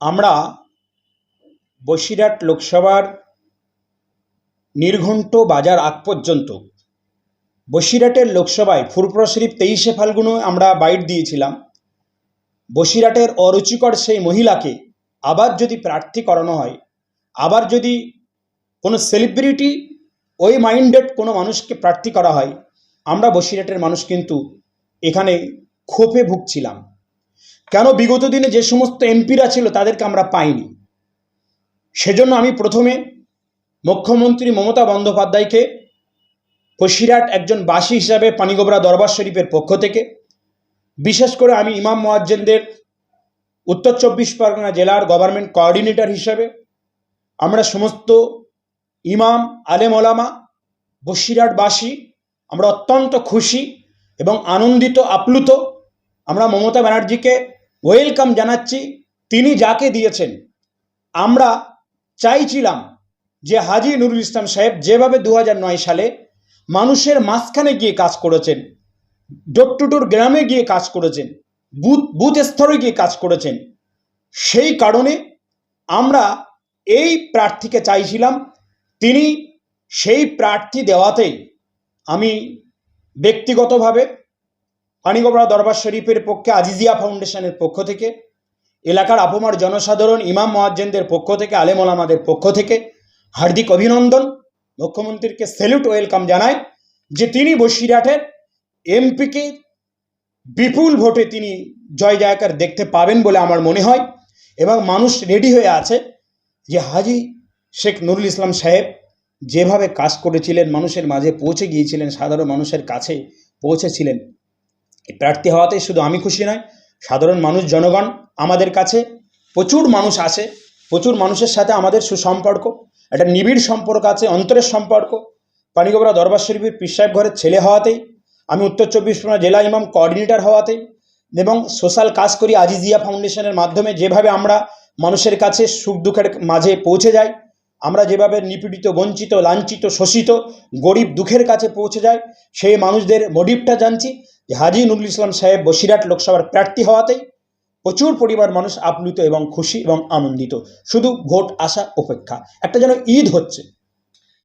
আমরা বসিরহাট লোকসভার নির্ঘণ্ট বাজার আগ পর্যন্ত বসিরহাটের লোকসভায় ফুরপুরা শরীফ তেইশে ফাল্গুনে আমরা বাইট দিয়েছিলাম। বসিরহাটের অরুচিকর সেই মহিলাকে আবার যদি প্রার্থী করানো হয়, আবার যদি কোনো সেলিব্রিটি ওই মাইন্ডেড কোনো মানুষকে প্রার্থী করা হয়, আমরা বসিরহাটের মানুষ কিন্তু এখানে ক্ষোভে ভুগছিলাম। কেন বিগত দিনে যে সমস্ত এমপিরা ছিল তাদেরকে আমরা পাইনি? সেজন্য আমি প্রথমে মুখ্যমন্ত্রী মমতা বন্দ্যোপাধ্যায়কে বসিরহাট একজন বাসী হিসাবে পানিগোবরা দরবার শরীফের পক্ষ থেকে, বিশেষ করে আমি ইমাম মোয়াজ্জেনদের উত্তর চব্বিশ পরগনা জেলার গভর্নমেন্ট কোঅর্ডিনেটর হিসাবে আমরা সমস্ত ইমাম, আলেম, ওলামা বসিরহাটবাসী আমরা অত্যন্ত খুশি এবং আনন্দিত, আপ্লুত। আমরা মমতা ব্যানার্জিকে ওয়েলকাম জানাচ্ছি। তিনি যাকে দিয়েছেন, আমরা চাইছিলাম যে হাজি নুরুল ইসলাম সাহেব যেভাবে দু সালে মানুষের মাঝখানে গিয়ে কাজ করেছেন ডোর টু ডোর গ্রামে গিয়ে কাজ করেছেন, বুথ বুথ স্তরে গিয়ে কাজ করেছেন, সেই কারণে আমরা এই প্রার্থীকে চাইছিলাম। তিনি সেই প্রার্থী দেওয়াতেই আমি ব্যক্তিগতভাবে পানিগোবরা দরবার শরীফের পক্ষে আজিজিয়া ফাউন্ডেশনের পক্ষ থেকে, এলাকার আপমার জনসাধারণ, ইমাম মোয়াজ্জেনদের পক্ষ থেকে আলেম ওলামাদের পক্ষ থেকে হার্দিক অভিনন্দন। মুখ্যমন্ত্রীকে স্যালুট, ওয়েলকাম জানায় যে তিনি বসিরহাটের এমপিকে বিপুল ভোটে তিনি জয় জয়কার দেখতে পাবেন বলে আমার মনে হয় এবং মানুষ রেডি হয়ে আছে যে হাজি শেখ নুরুল ইসলাম সাহেব যেভাবে কাজ করেছিলেন, মানুষের মাঝে পৌঁছে গিয়েছিলেন, সাধারণ মানুষের কাছে পৌঁছেছিলেন প্রার্থী হওয়াতেই শুধু আমি খুশি নয় সাধারণ মানুষ, জনগণ আমাদের কাছে, প্রচুর মানুষ আছে প্রচুর মানুষের সাথে আমাদের সুসম্পর্ক, একটা নিবিড় সম্পর্ক আছে, অন্তরের সম্পর্ক। পানিগোবরা দরবার শরীফের পীর সাহেব ঘরের ছেলে হওয়াতেই, আমি উত্তর চব্বিশ পরগনা জেলা ইমাম কোঅর্ডিনেটর হওয়াতেই এবং সোশ্যাল কাজ করি আজিজিয়া ফাউন্ডেশনের মাধ্যমে, যেভাবে আমরা মানুষের কাছে সুখ দুঃখের মাঝে পৌঁছে যাই, আমরা যেভাবে নিপীড়িত, বঞ্চিত, লাঞ্ছিত, শোষিত, গরিব দুঃখের কাছে পৌঁছে যায় সেই মানুষদের মোটিভটা জানছি। যে হাজি নুরুল ইসলাম সাহেব বসিরাট লোকসভার প্রার্থী হওয়াতেই প্রচুর পরিবার মানুষ আপ্লুত এবং খুশি এবং আনন্দিত। শুধু ভোট আসা অপেক্ষা। একটা যেন ঈদ হচ্ছে।